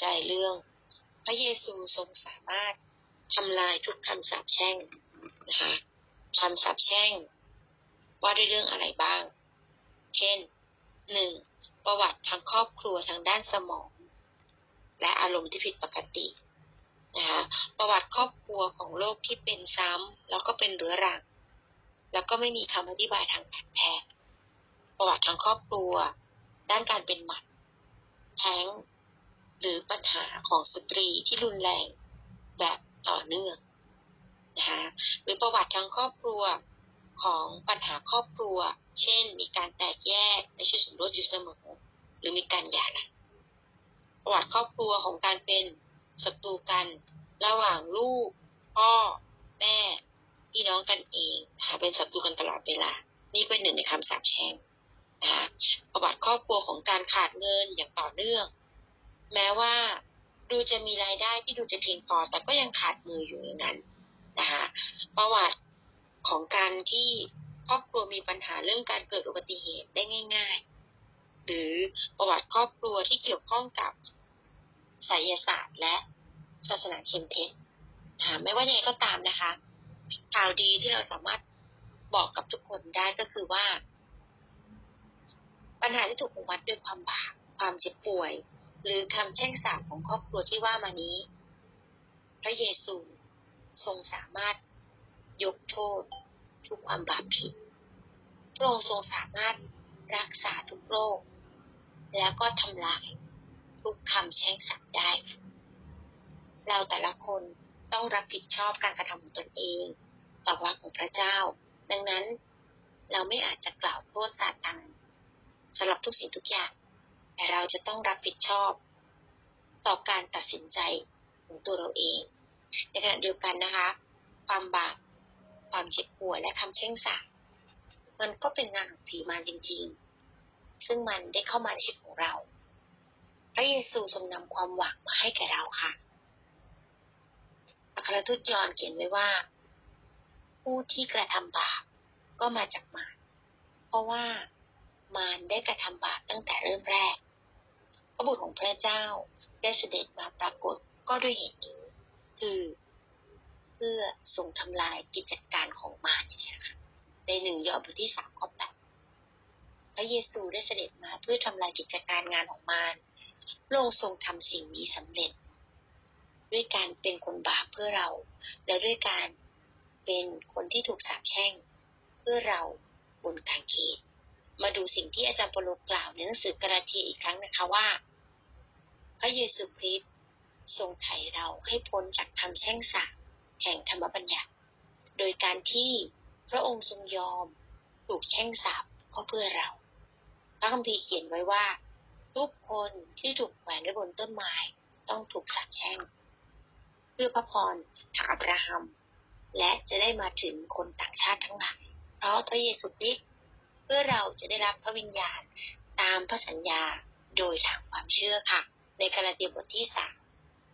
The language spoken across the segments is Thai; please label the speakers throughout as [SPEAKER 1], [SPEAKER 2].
[SPEAKER 1] ใจเรื่อง พระเยซูทรงสามารถทำลายทุกคำสาปแช่งนะคะคำสาปแช่ง ว่าด้วยเรื่องอะไรบ้าง เช่นหนึ่งประวัติทางครอบครัวทางด้านสมอง และอารมณ์ที่ผิดปกตินะคะประวัติครอบครัวของโรคที่เป็นซ้ำแล้วก็เป็นเรื้อรัง แล้วก็ไม่มีคำอธิบายทางการแพทย์ประวัติทางครอบครัว ด้านการเป็นหมัด แท้ง หรือปัญหาของสตรีที่รุนแรงแบบต่อเนื่องนะคะหรือประวัติทางครอบครัวของปัญหาครอบครัว เช่น มีการแตกแยกในชีวิตสมรสอยู่เสมอ หรือมีการหย่าประวัติครอบครัวของการเป็นศัตรูกัน ระหว่างลูก พ่อ แม่พี่น้องกันเองนะคะเป็นศัตรูกันตลอดเวลา นี่เป็นหนึ่งในคำสาปแช่งนะคะประวัติครอบครัวของการขาดเงินอย่างต่อเนื่อง แม้ว่าดูจะมีรายได้ที่ดูจะเพียงพอ แต่ก็ยังขาดมืออยู่อย่างนั้นนะคะประวัติของการที่ครอบครัวมีปัญหาเรื่องการเกิดอุบัติเหตุได้ง่าย ๆ หรือประวัติครอบครัวที่เกี่ยวข้องกับไสยศาสตร์และศาสนาเทียมเท็จนะคะไม่ว่ายังไงก็ตามนะคะข่าวดีที่เราสามารถบอกกับทุกคนได้ก็คือว่า ปัญหาที่ถูกวัดด้วยความบาปความเจ็บป่วย หรือคำแช่งสาปของครอบครัวที่ว่ามานี้ พระเยซูทรงสามารถยกโทษทุกความบาปผิด พระองค์ทรงสามารถรักษาทุกโรค แล้วก็ทำลายทุกคำแช่งสาปได้ เราแต่ละคนต้องรับผิดชอบการกระทำของตนเอง ต่อว่าของพระเจ้า ดังนั้นเราไม่อาจจะกล่าวโทษซาตันสำหรับทุกสิ่งทุกอย่าง แต่เราจะต้องรับผิดชอบ ต่อการตัดสินใจของตัวเราเอง ในขณะเดียวกันนะคะ ความบาปความเจ็บปวดและคำเช่งสาปมันก็เป็นงานของผีมารจริง ๆ ซึ่งมันได้เข้ามาในชีวิตของเรา พระเยซูทรงนำความหวังมาให้แก่เราค่ะอัครทูตยอนเขียนไว้ว่า ผู้ที่กระทำบาปก็มาจากมารเพราะว่ามารได้กระทำบาปตั้งแต่เริ่มแรก ระบุตรของพระเจ้าได้เสด็จมาปรากฏก็ด้วยเหตุนี้ คือเพื่อทรงทำลายกิจการของมารนี่ค่ะในหนึ่งยอห์นบทที่สามข้อแปดพระเยซูได้เสด็จมาเพื่อทำลายกิจการงานของมารพระองค์ทรงทำสิ่งนี้สำเร็จ ด้วยการเป็นคนบาปเพื่อเรา และด้วยการเป็นคนที่ถูกสาปแช่ง เพื่อเราบนกางเขนมาดูสิ่งที่อาจารย์ปโลกล่าวในหนังสือกาลาเทียอีกครั้งนะคะว่า พระเยซูคริสต์ทรงไถ่เราให้พ้นจากคำแช่งสาปแห่งธรรมบัญญัติ โดยการที่พระองค์ทรงยอมถูกแช่งสาปก็เพื่อเรา พระคัมภีร์เขียนไว้ว่า ทุกคนที่ถูกแขวนไว้บนต้นไม้ต้องถูกสาปแช่ง เพื่อพระพรทางอับราฮัม และจะได้มาถึงคนต่างชาติทั้งหลายเพราะพระเยซูคริสต์เพื่อเราจะได้รับพระวิญญาณตามพระสัญญาโดยทางความเชื่อค่ะ ในกาลาเทียบทที่สาม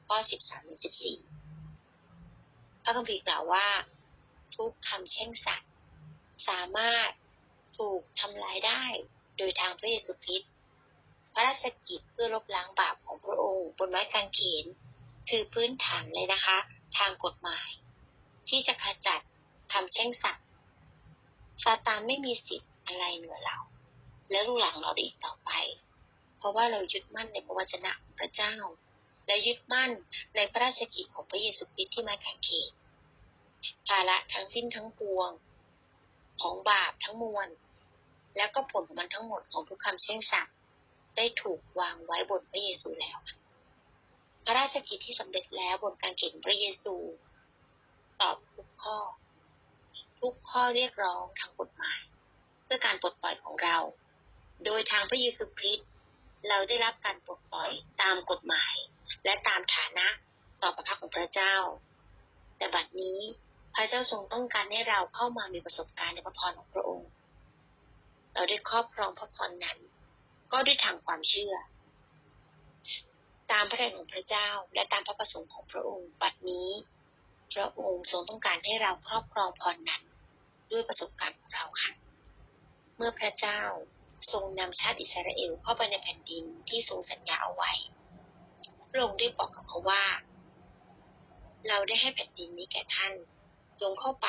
[SPEAKER 1] ข้อสิบสามถึงสิบสี่พระคัมภีร์กล่าวว่า ทุกคำแช่งสัตว์สามารถถูกทำลายได้โดยทางพระเยซูคริสต์พระราชกิจเพื่อลบล้างบาปของพระองค์บนไม้กางเขน คือพื้นฐานเลยนะคะ ทางกฎหมาย ที่จะขจัดคำแช่งสัตว์ซาตานไม่มีสิทธิ์อะไรเหนือเรา และลูกหลังเราอีกต่อไป เพราะว่าเรายึดมั่นในพระวจนะพระเจ้า และยึดมั่นในพระราชกิจของพระเยซูคริสต์ที่มาแข่งเขนภาระทั้งสิ้นทั้งปวง ของบาปทั้งมวล แล้วก็ผลมันทั้งหมดของทุกคำเช่งสัตว์ได้ถูกวางไว้บนพระเยซูแล้วพระราชกิจที่สำเร็จแล้วบนการเขียนพระเยซู ตอบทุกข้อ ทุกข้อเรียกร้องทางกฎหมาย เพื่อการปลดปล่อยของเรา โดยทางพระเยซูคริสต์ เราได้รับการปลดปล่อยตามกฎหมาย และตามฐานะต่อพระพักของพระเจ้า แต่บัดนี้พระเจ้าทรงต้องการให้เราเข้ามามีประสบการณ์ในพระพรของพระองค์ เราได้ครอบครองพระพรนั้น ก็ด้วยทางความเชื่อ ตามพระทัยของพระเจ้าและตามพระประสงค์ของพระองค์บัดนี้พระองค์ทรงต้องการให้เราครอบครองพรนั้น ด้วยประสบการณ์ของเราค่ะ เมื่อพระเจ้า ทรงนำชาติอิสราเอลเข้าไปในแผ่นดินที่ทรงสัญญาเอาไว้พระองค์ได้บอกกับเขาว่า เราได้ให้แผ่นดินนี้แก่ท่านจงเข้าไป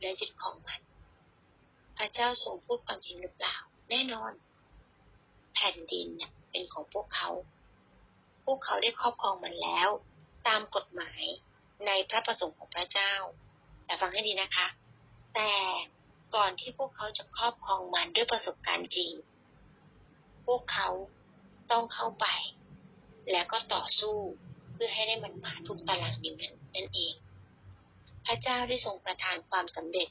[SPEAKER 1] และยึดครองมัน พระเจ้าทรงพูดความจริงหรือเปล่า แน่นอน แผ่นดินนี่เป็นของพวกเขา พวกเขาได้ครอบครองมันแล้ว ตามกฎหมายในพระประสงค์ของพระเจ้า แต่ฟังให้ดีนะคะ แต่ ก่อนที่พวกเขาจะครอบครองมันด้วยประสบการณ์จริง พวกเขาต้องเข้าไป แล้วก็ต่อสู้เพื่อให้ได้มันมาทุกตารางนิ้วนั้นนั่นเอง พระเจ้าได้ทรงประทานความสำเร็จ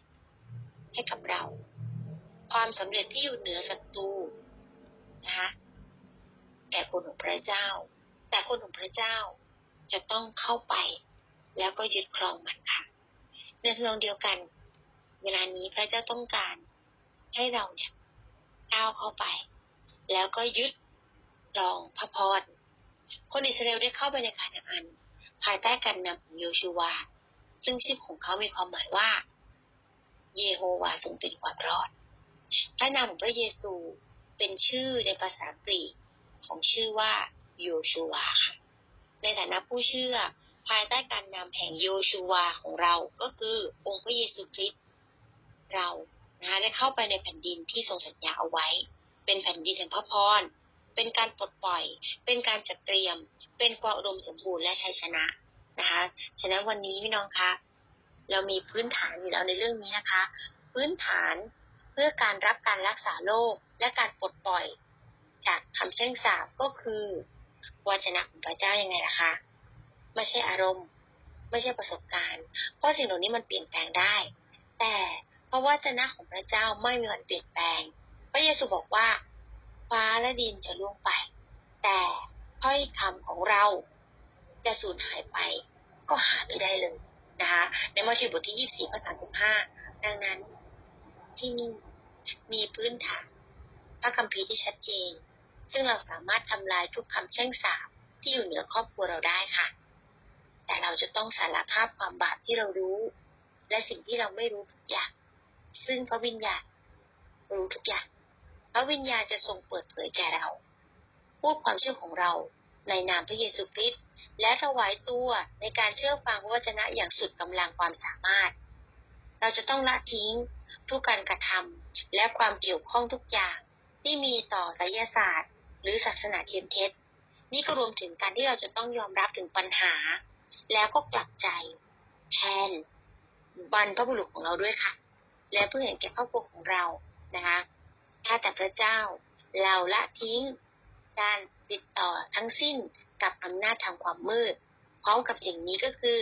[SPEAKER 1] ให้กับเรา ความสำเร็จที่อยู่เหนือศัตรูนะคะแก่คนของพระเจ้า แต่คนของพระเจ้าจะต้องเข้าไป แล้วก็ยึดครองมันค่ะในทางเดียวกัน วลานี้พระเจ้าต้องการให้เราเนี่ยก้าวเข้าไป แล้วก็ยึดรองพระพรคนอิสราเอลได้เข้าไปในคานาอัน ภายใต้การนำของโยชูวา ซึ่งชื่อของเขามีความหมายว่า เยโฮวาทรงเป็นความรอดพระนามของพระเยซูเป็นชื่อในภาษากรีกของชื่อว่าโยชูวาค่ะ ในฐานะผู้เชื่อภายใต้การนำแห่งโยชูวาของเราก็คือองค์พระเยซูคริสต์ เรานะคะได้เข้าไปในแผ่นดินที่ทรงสัญญาเอาไว้ เป็นแผ่นดินแห่งพระพร เป็นการปลดปล่อย เป็นการจัดเตรียม เป็นความอุดมสมบูรณ์และชัยชนะนะคะ ฉะนั้นวันนี้พี่น้องคะเรามีพื้นฐานอยู่แล้วในเรื่องนี้นะคะ พื้นฐานเพื่อการรับการรักษาโรคและการปลดปล่อย จากคำแช่งสาบก็คือวจนะของพระเจ้ายังไงล่ะคะไม่ใช่อารมณ์ ไม่ใช่ประสบการณ์ เพราะสิ่งเหล่านี้มันเปลี่ยนแปลงได้ แต่ เพราะว่าจนะของพระเจ้าไม่มีวันเปลี่ยนแปลง พระเยซูบอกว่า ฟ้าและดินจะล่วงไป แต่ถ้อยคำของเราจะสูญหายไปก็หาไม่ได้เลยนะคะในมัทธิวบทที่24ข้อ35ดังนั้นที่นี่มีพื้นฐานพระคัมภีร์ที่ชัดเจน ซึ่งเราสามารถทำลายทุกคำแช่งสาบที่อยู่เหนือครอบครัวเราได้ค่ะ แต่เราจะต้องสารภาพความบาปที่เรารู้ และสิ่งที่เราไม่รู้ทุกอย่าง ซึ่งพระวิญญาณรู้ทุกอย่าง พระวิญญาณจะทรงเปิดเผยแก่เรา พูดความเชื่อของเราในนามพระเยซูคริสต์และถวายตัวในการเชื่อฟังพระวจนะอย่างสุดกำลังความสามารถ เราจะต้องละทิ้งทุกการกระทำและความเกี่ยวข้องทุกอย่างที่มีต่อไสยศาสตร์ หรือศาสนาเทียมเท็จ นี่ก็รวมถึงการที่เราจะต้องยอมรับถึงปัญหา แล้วก็กลับใจแทนบรรพบุรุษของเราด้วยค่ะ และเพื่อเห็นแก่ครอบครัวของเรานะคะถ้าแต่พระเจ้า เราละทิ้งการติดต่อทั้งสิ้นกับอำนาจทางความมืด พร้อมกับสิ่งนี้ก็คือ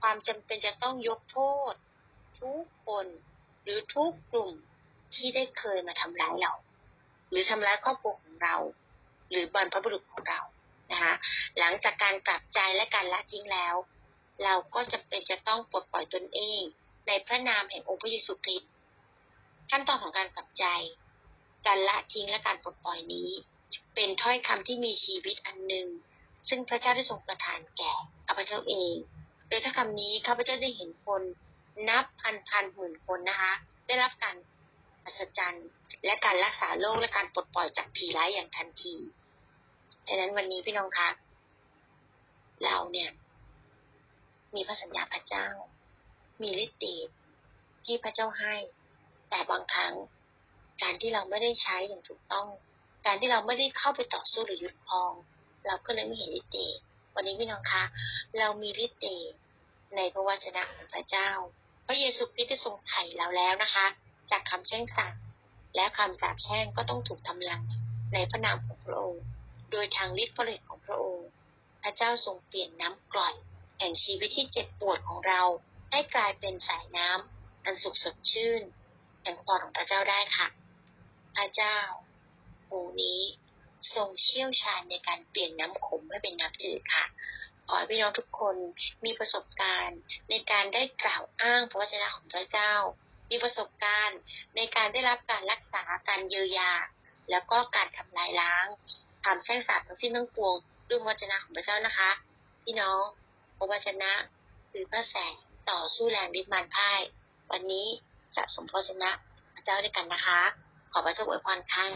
[SPEAKER 1] ความจำเป็นจะต้องยกโทษ ทุกคนหรือทุกกลุ่มที่ได้เคยมาทำร้ายเรา หรือทำร้ายครอบครัวของเรา หรือบรรพบุรุษของเรานะคะหลังจากการกลับใจและการละทิ้งแล้ว เราก็จะเป็นจะต้องปลดปล่อยตนเอง ในพระนามแห่งองค์พระเยซูคริสต์ขั้นตอนของการกลับใจ การละทิ้งและการปลดปล่อยนี้ เป็นถ้อยคำที่มีชีวิตอันหนึ่งซึ่งพระเจ้าได้ทรงประทานแก่ข้าพเจ้าเอง โดยถ้าคำนี้ข้าพเจ้าได้เห็นคนนับพันพันหมื่นคนนะคะ ได้รับการอัศจรรย์และการรักษาโรคและการปลดปล่อยจากผีร้ายอย่างทันทีดังนั้นวันนี้พี่น้องคะเราเนี่ย มีพระสัญญาพระเจ้า มีฤทธิ์เดชที่พระเจ้าให้ แต่บางครั้ง การที่เราไม่ได้ใช้อย่างถูกต้อง การที่เราไม่ได้เข้าไปต่อสู้หรือยึดครอง เราก็เลยไม่เห็นฤทธิ์เดชวันนี้พี่น้องคะ เรามีฤทธิ์เดชในพระวจนะของพระเจ้า พระเยซูคริสต์ได้ทรงไถ่เราแล้วนะคะ จากคำแช่งสาปและคำสาปแช่งก็ต้องถูกทำลายในพระนามของพระองค์ โดยทางฤทธิ์ผลิตของพระองค์ พระเจ้าทรงเปลี่ยนน้ำกร่อยแห่งชีวิตที่เจ็บปวดของเรา ให้กลายเป็นสายน้ำอันสุขสดชื่นแห่งพรของพระเจ้าได้ค่ะ พระเจ้าองค์นี้ทรงเชี่ยวชาญในการเปลี่ยนน้ำขมให้เป็นน้ำจืดค่ะ ขอให้พี่น้องทุกคนมีประสบการณ์ในการได้กล่าวอ้างพระวจนะของพระเจ้า มีประสบการณ์ในการได้รับการรักษาการเยียวยา แล้วก็การทำลายล้างความแช่งสาบทั้งสิ้นทั้งปวงด้วยพระวจนะของพระเจ้านะคะ พี่น้องพระวจนะคือพระแสง ต่อสู้แรงบิดมันพ่าย วันนี้จะสมพระวจนะพระเจ้าด้วยกันนะคะ ขอพระเจ้าอวยพรค่ะ